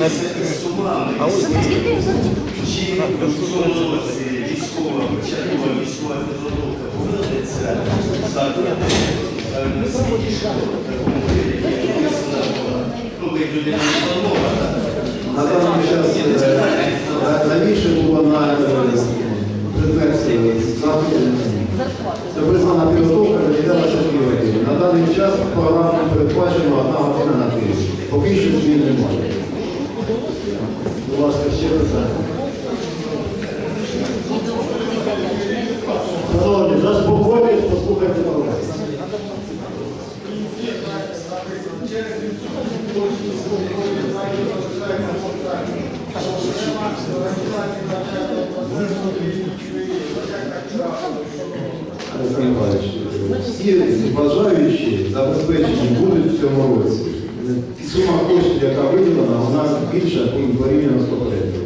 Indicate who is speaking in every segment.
Speaker 1: А ось
Speaker 2: Чи військова, початкова військова підготовка повернеться в такому була? Як людина не планована.
Speaker 3: На даний час е, раніше було на е. Це признана підготовка виділялася дві. На даний час програмно передбачено одна година на тиждень. Поки що змін немає. Будь ласка, ще питання. Шановні, заспокойтесь, послухайте програму. Олександр Іванович, всі бажаючі забезпечені будуть в цьому році. Сума коштів, яка виділена, у нас більша порівняно з попереднім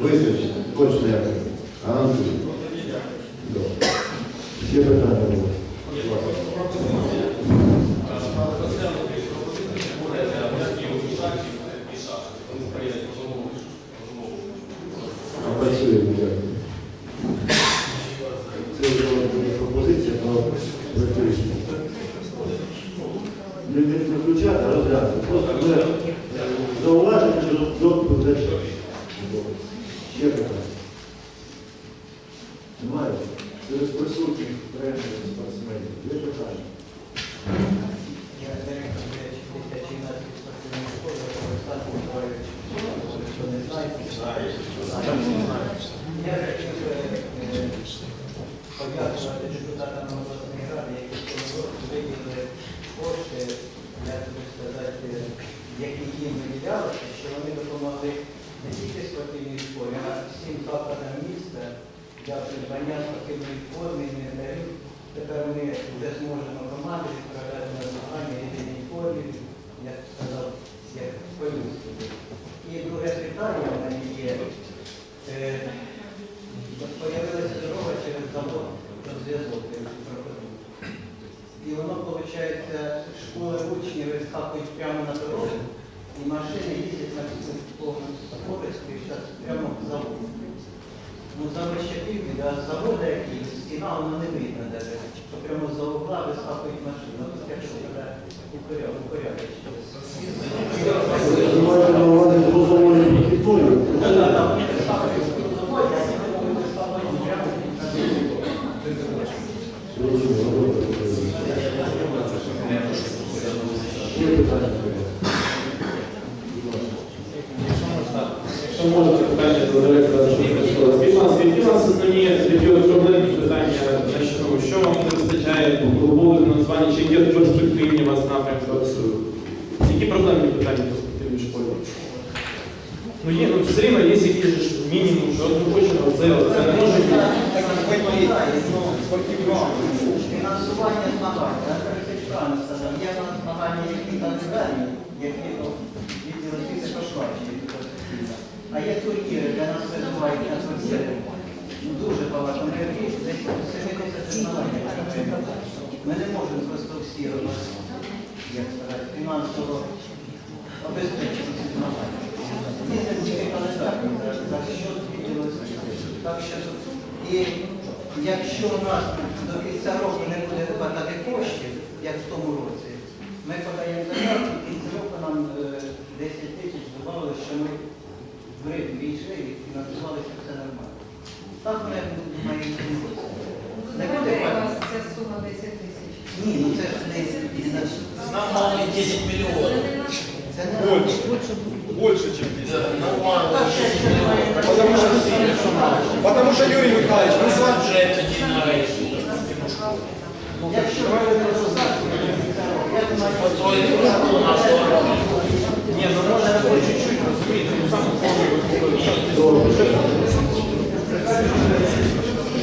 Speaker 3: Вистачить, точно як гарантую. Добре. Питання будуть? Будь ласка. А працюємо як? Це вже буде пропозиція про виключення. Не виключати, а розглянути. Просто ми зауваження чи доступ до Ще питання. Немає. Через присутніх тренерів, спортсменів. Є питання?
Speaker 4: Я директор дитячої юнацької спортивної школи, Олександр Миколаївич, хто не знає. Я хотів би е, подякувати депутатам обласної ради, які в цьому році виділили кошти, як би сказати, які їм виділялися, що вони допомогли не тільки спортивній школі, а всім закладам міста для придбання спортивної форми, інвентарю. Тепер ми вже зможемо команди відправляти на змагання в єдиній формі, як сказав, як по-людськи. І друге питання в мене є. Е, Появилася дорога через завод зв'язок проходив. І воно, виходить, школи учнів вискакують прямо на дорогу, і машини їздять на повному скорості зараз прямо в завод. Ну, завод ще південь, а з заводу який стіна, воно не видно навіть, що прямо з-за угла вискакують машини. Ну, так що треба упорядок, упорядок.
Speaker 3: Ви маєте на увазі дозволені підпитою? Ще питання?
Speaker 5: Якщо можна питання до директора Шумської школи. Скажіть, будь ласка, які у вас основні такі от проблемні питання, значить, ну, що вам не вистачає глибового фінансування, чи є перспективні у вас напрямки працюють? Які проблемні питання по спортивній школі? Ну є, ну все рівно є якийсь ж мінімум, що от ми хочемо це, це не може бути.
Speaker 4: Фінансування змагань. Я перед правильно сказав. Є на змагання, які кандидатні, які ну, відділ освіти пошлачені. А є турніри, де нас визивають на турніри. Ну, Дуже багато мережі, десь 70 змагань. Ми не можемо просто всі робити, як сказати, фінансово обезпечити змагання. Є тільки кандидатні, за- за що відділ. Так що і якщо у нас до кінця року не буде випадати коштів, як в тому році, ми подаємо заявку, і в року нам е, 10 тисяч додали, що ми в ритм війшли і фінансувалися все нормально. Так ми маємо бути. Не буде
Speaker 6: Де у
Speaker 4: пані?
Speaker 6: вас ця сума 10 тисяч?
Speaker 4: Ні, ну це ж не значить.
Speaker 7: Нам мало 10 миллионов.
Speaker 4: Це не
Speaker 8: Больше. Больше, чем 10.
Speaker 7: Да, нормально.
Speaker 4: Так, ще ще має бути.
Speaker 8: Потому что, потому что Юрий Михайлович, мы с вами...
Speaker 7: Бюджет единый.
Speaker 4: Якщо ми не кінця я думаю,
Speaker 7: 40
Speaker 5: Ні, ну може по чуть-чуть, розумієте, ну саме
Speaker 3: Добре.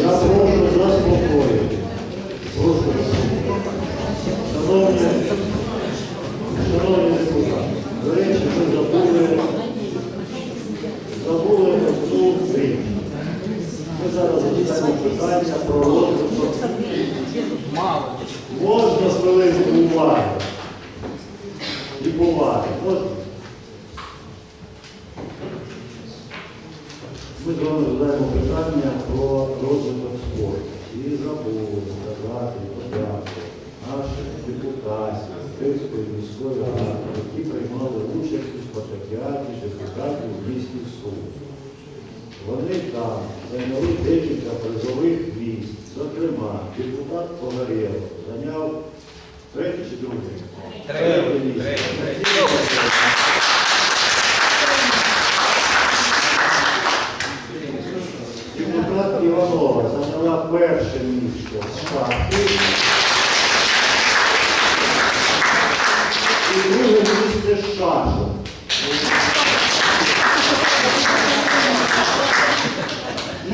Speaker 3: Я прошу заспокоїти. Прошу. Шановні, шановні депутати, до речі, ми забули, забули одну річ. Ми зараз розглядаємо питання про розвиток. Можна хвилинку уваги і поваги. Можна? Ми з вами розглядаємо питання про розвиток спорту. І забули сказати подяку наших депутатів Київської міської ради, які приймали участь у спартакіаді депутатів в місті Суд. Вони там зайняли декілька призових місць. Зокрема, депутат Погорєв зайняв третє чи друге? Третє місце. Депутат Іванова зайняла перше місце з. І друге місце з.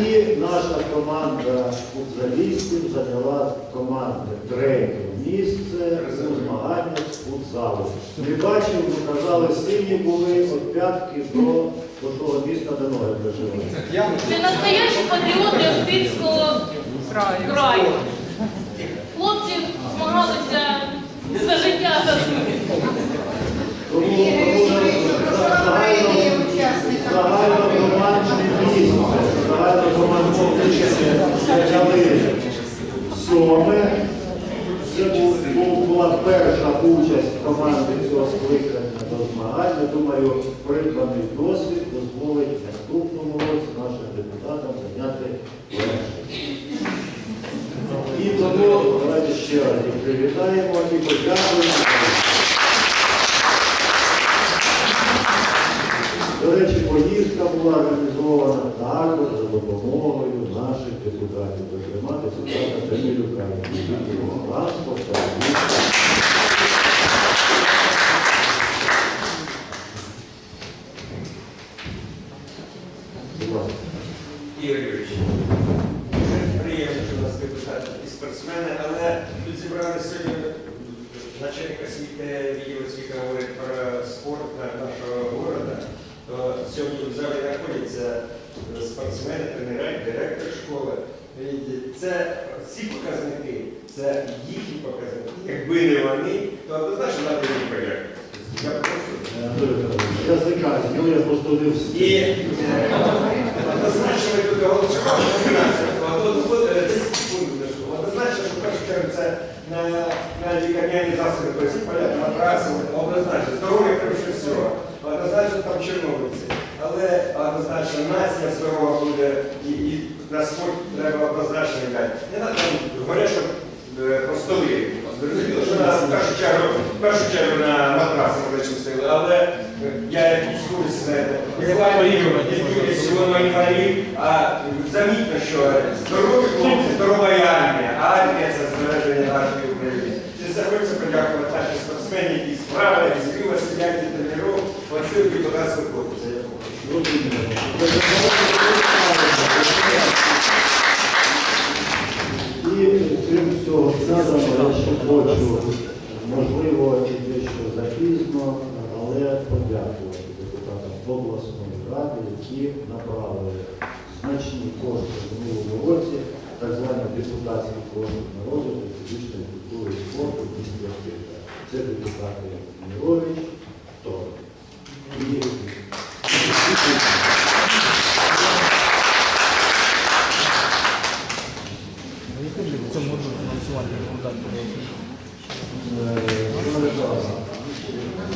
Speaker 3: І наша команда футзалістів зайняла команда третє місце у змаганнях з футзалу. Не бачив, ми казали, сині були від п'ятки до, до того міста, де ноги проживали.
Speaker 1: Це настоящі патріоти Охтирського краю. Хлопці змагалися за життя за.
Speaker 3: Тому, місце. Це була перша участь команди цього скликання до. Я думаю, придбаний досвід дозволить наступному році нашим депутатам зайняти перше. І тому давайте ще раз їх привітаємо і подякуємо. До речі, поїздка була організована також за допомогою наших депутатів, зокрема депутата Данилюка, який відділу транспорту. Будь ласка.
Speaker 2: Ігор Юрійович, приємно, що у нас депутати і спортсмени, але тут зібрали сьогодні начальник освіти, відділ освіти говорить про спорт нашого міста. То сьогодні в залі знаходяться спортсмени, тренери, директор школи. Це ці показники, це їхні показники. Якби не вони, то однозначно треба їм подякувати. Я прошу.
Speaker 3: Анатолій Я просто не
Speaker 2: І е, однозначно ми тут голосували 10 секунд. Однозначно, що в першу чергу це на, на лікарняні засоби, тобто понятно, на трасу, однозначно, здоров'я превше всього. Однозначно там чорнобильці. Але однозначно нація здорова буде і, і на спорт треба однозначно дати. Не треба говорять, що е, про столи. Зрозуміло, що нас в першу чергу, в першу чергу на матрасах величим стояли, але е, я як військовий, знаєте, я якщо воно інвалід, а замітно, що здорові хлопці, здорова армія, а армія це збереження нашої України. За це подякувати нашим спортсменам, які справи, зрива сидять і оце депутатського корпусу. я хочу.
Speaker 3: І крім цього, сказано, я ще хочу, можливо, і дещо запізно, але подякувати депутатам обласної ради, які направили значні кошти в минулому році, так звані депутатські кошти на фізичної культури і спорту в. Це депутати Мірович, то і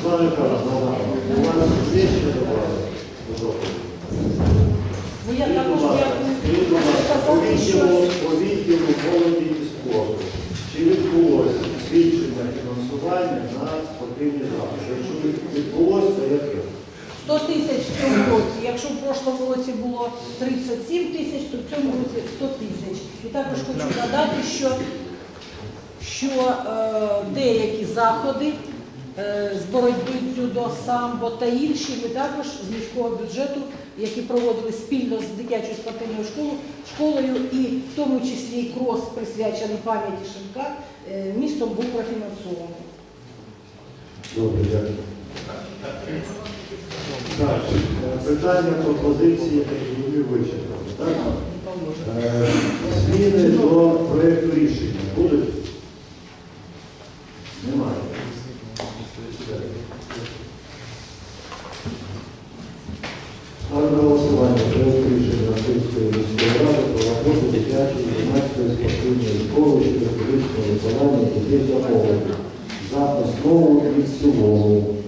Speaker 3: Слава Михайловна, у вас є ще добавити?
Speaker 6: Ну, я також дякую.
Speaker 3: Скажіть, будь ласка, по
Speaker 6: Сказати, що
Speaker 3: відділу, по відділу молоді і спорту. Чи відбулося збільшення фінансування на спортивні заходи? Якщо відбулося, то яке?
Speaker 6: 100 тисяч в цьому році. Якщо в прошлому році було 37 тисяч, то в цьому році 100 тисяч. І також хочу додати, що, що е, деякі заходи е, з самбо та інші ми також з міського бюджету, які проводили спільно з дитячою спортивною школою, школою і в тому числі і крос присвячений пам'яті Шимка, е, містом був профінансований.
Speaker 3: Добре, дякую. Так, питання, пропозиції. Так? Е, Зміни до проєкту рішення будуть? і в цілому.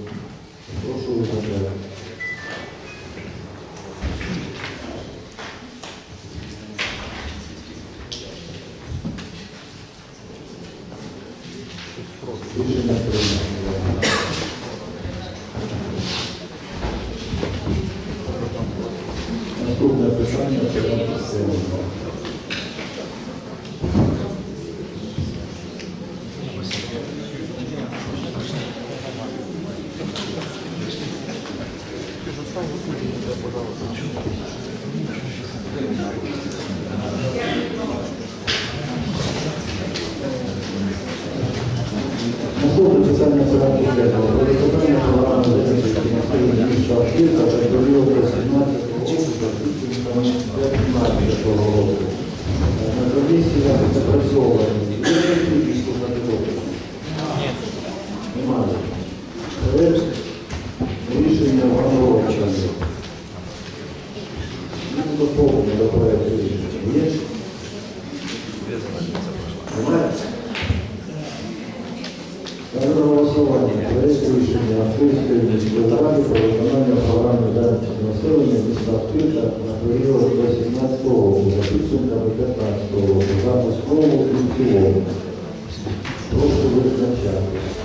Speaker 3: Mogę zauważyć, to pewnie to mamy decyzję, nie tylko todas né, as.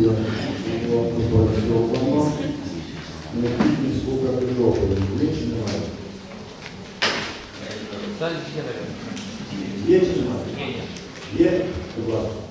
Speaker 3: Сергія Івановича необхідність слухати доповідь. Є чи немає? Є чи немає? Є? Будь ласка.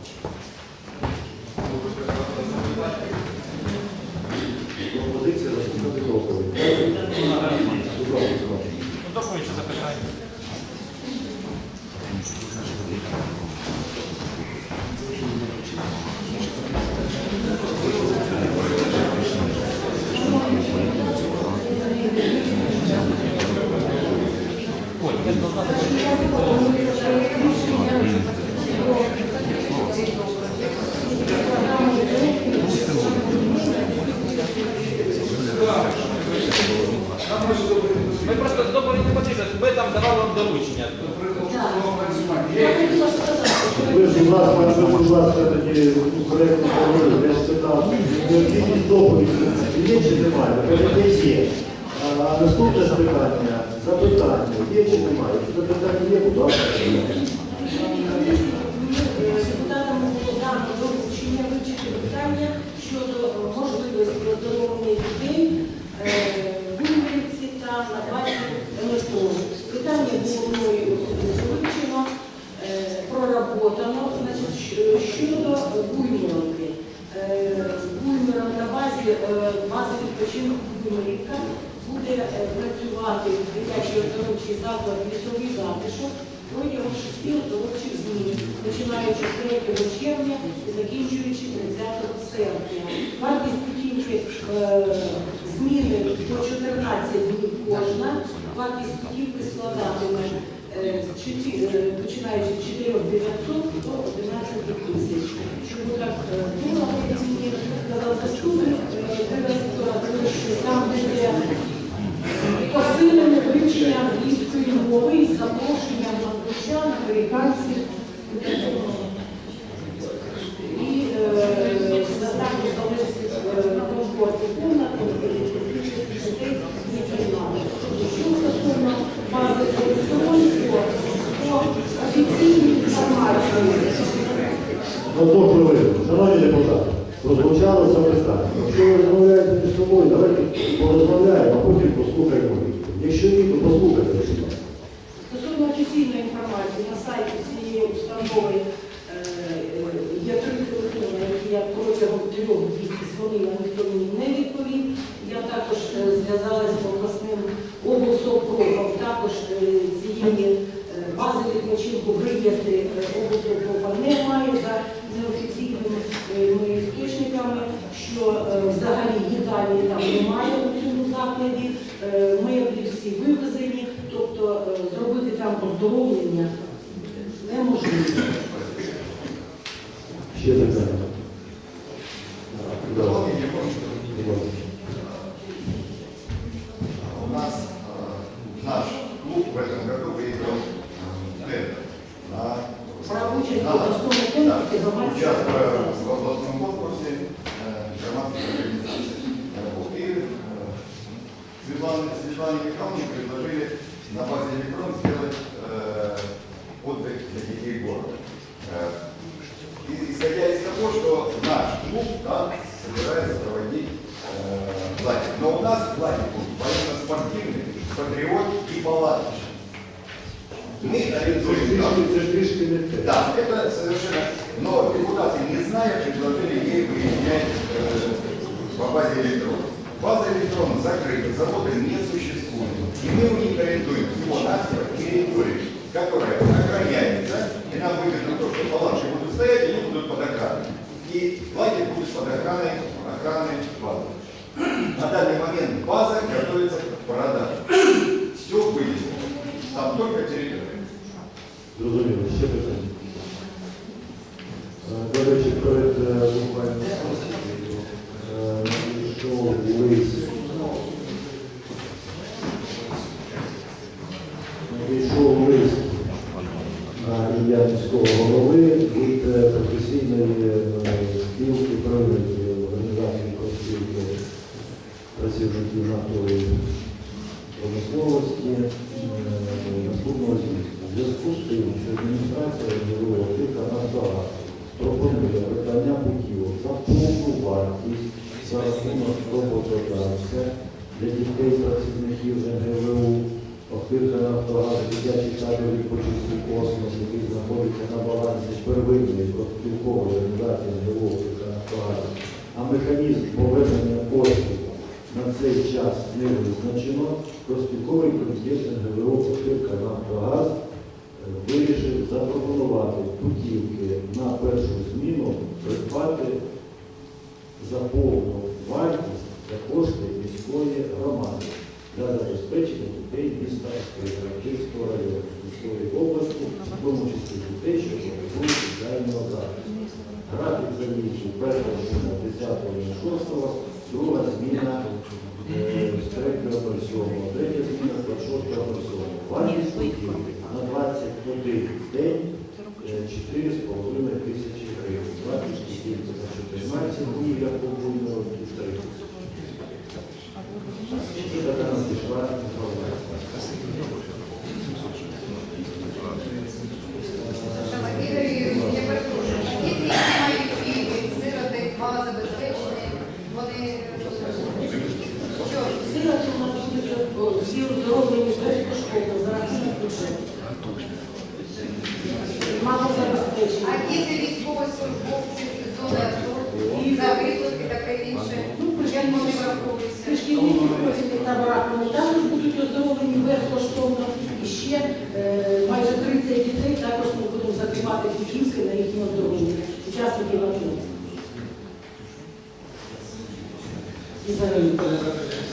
Speaker 3: необхідність доповіді. Є чи. Наступне запитання.
Speaker 6: Е, база відпочинку Марінка буде е, працювати дитячий оздоровчий заклад лісовий затишок протягом шести оздоровчих змін, починаючи з 3 червня і закінчуючи 30 серпня. Вартість путівки е, зміни по 14 днів кожна, вартість путівки складатиме починаючи з 4 900 до 11 тисяч. Щоб так було, сказав заступник. голови з запрошенням Лазбучана, Беріканського. виїзди е, обласного немає за неофіційними е, істочниками, що е, взагалі їдалі там немає у цьому закладі, ми всі вивезені, тобто зробити там оздоровлення.
Speaker 3: 如果有些的 Збірка «Нафтогаз» дитячих таборів відпочинку «Космос», який знаходиться на балансі первинної профспілкової організації НГО «Нафтогазу». А механізм повернення коштів на цей час не визначено, профспілковий комітет НГО «Поширка Нафтогаз» вирішив запропонувати путівки на першу зміну придбати за повну вартість за кошти міської громади для забезпечення дітей міста Київського району Сумської області, в тому числі дітей, що потребують соціального захисту. Графік заміщень перша зміна 10.06, друга зміна е, 3.07, третя зміна 26.07.
Speaker 6: Важність таборах, вони також будуть оздоровлені безкоштовно. І ще е, майже 30 дітей також ми будемо закривати путівки на їхнє оздоровлення. Учасників АТО.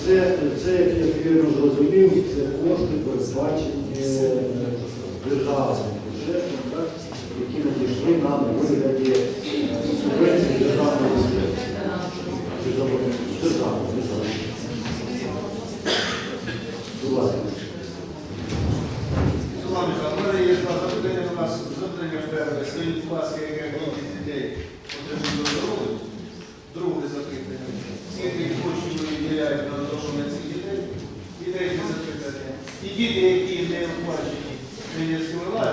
Speaker 3: Це, це, як я зрозумів, це кошти передбачені е, державним бюджетом, які надійшли нам вигляді.
Speaker 8: мільярдів на дорогу на цих дітей, Дітей третє запитання. І діти, які не оплачені,
Speaker 6: не сімила,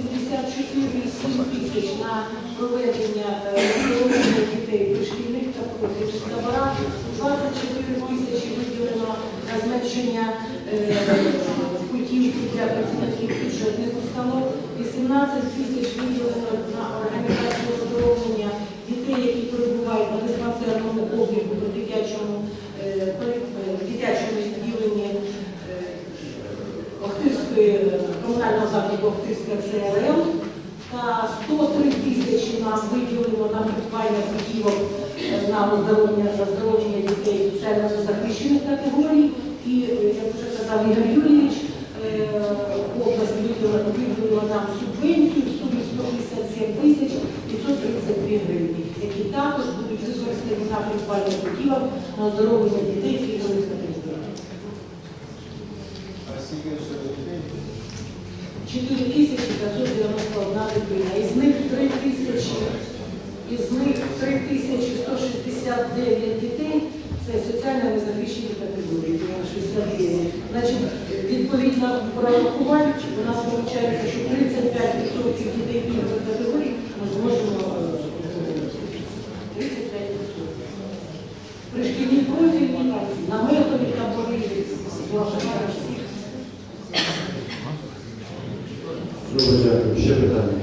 Speaker 6: 474,7 тисяч на проведення е, оздоровлення дітей дошкільних шкільних та профільних таборах, 24 тисячі виділено на зменшення е, путівки для працівників бюджетних установ, 18 тисяч виділено 300 ЦРМ. 103 тисячі нам виділено на придбання будівок на оздоровлення дітей соціально захищених категорій. І, як вже казав Ігор Юрійович, е, область виділила нам субвенцію в сумі 167 тисяч 533 гривні, які також будуть використані на придбання будівок на оздоровлення дітей. 4591 дитина, із них 3000, із них 3169 дітей це соціально незахищені категорії, 69. Значить, відповідно прорахувати, у нас виходить,
Speaker 3: Дуже дякую.